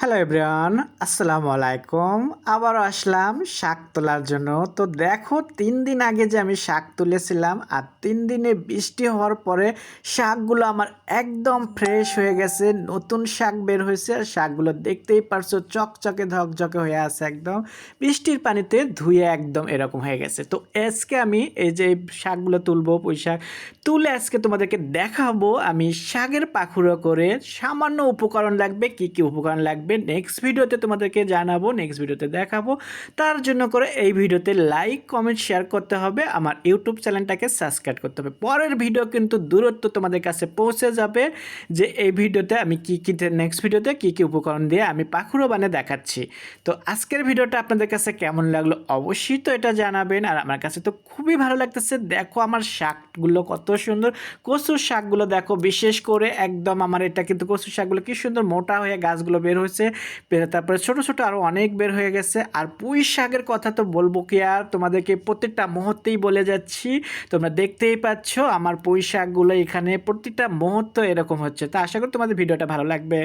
Hello everyone আসসালামু আলাইকুম আবারও আসলাম শাক তোলার জন্য তো দেখো, তিন দিন আগে যে আমি শাক তুলেছিলাম, আর তিন দিনে বৃষ্টি হওয়ার পরে শাকগুলো আমার একদম ফ্রেশ হয়ে গেছে। নতুন শাক বের হয়েছে, আর শাকগুলো দেখতেই পারছ, চকচকে ধকঝকে হয়ে আছে একদম। বৃষ্টির পানিতে ধুয়ে একদম এরকম হয়ে গেছে। তো আজকে আমি এই যে শাকগুলো তুলবো, পুঁই শাক, তুলে আজকে তোমাদেরকে দেখাবো আমি শাকের পাখুড়ো করে সামান্য উপকরণ লাগবে, কি কি উপকরণ লাগবে নেক্সট ভিডিওতে তোমাদেরকে জানাব নেক্সট ভিডিওতে দেখাবো। তার জন্য করে এই ভিডিওতে লাইক কমেন্ট শেয়ার করতে হবে। আমার ইউটিউব চ্যানেলটাকে সাবস্ক্রাইব করতে হবে। পরের ভিডিও কিন্তু দূরত্ব তোমাদের কাছে পৌঁছে যাবে যে এই ভিডিওতে আমি কি কি নেক্সট ভিডিওতে কি কি উপকরণ দিয়ে আমি পাখুরো বানিয়ে দেখাচ্ছি। তো আজকের ভিডিওটা আপনাদের কাছে কেমন লাগল অবশ্যই তো এটা জানাবেন। আর আমার কাছে তো খুবই ভালো লাগতেছে। দেখো আমার শাকগুলো কত সুন্দর। কচুর শাকগুলো দেখো, বিশেষ করে একদম আমার এটা কিন্তু কচুর শাকগুলো কি সুন্দর মোটা হয়ে গাছগুলো বের হয়েছে। বের- তারপরে ছোট ছোট আরও অনেক বের হয়ে গেছে। আর পুঁই শাকের কথা তো বলব কি আর, তোমাদেরকে প্রত্যেকটা মুহূর্তেই বলে যাচ্ছি। তোমরা দেখতেই পাচ্ছ আমার পুঁই শাকগুলো এখানে প্রতিটা মুহূর্ত এরকম হচ্ছে। তা আশা করি তোমাদের ভিডিওটা ভালো লাগবে।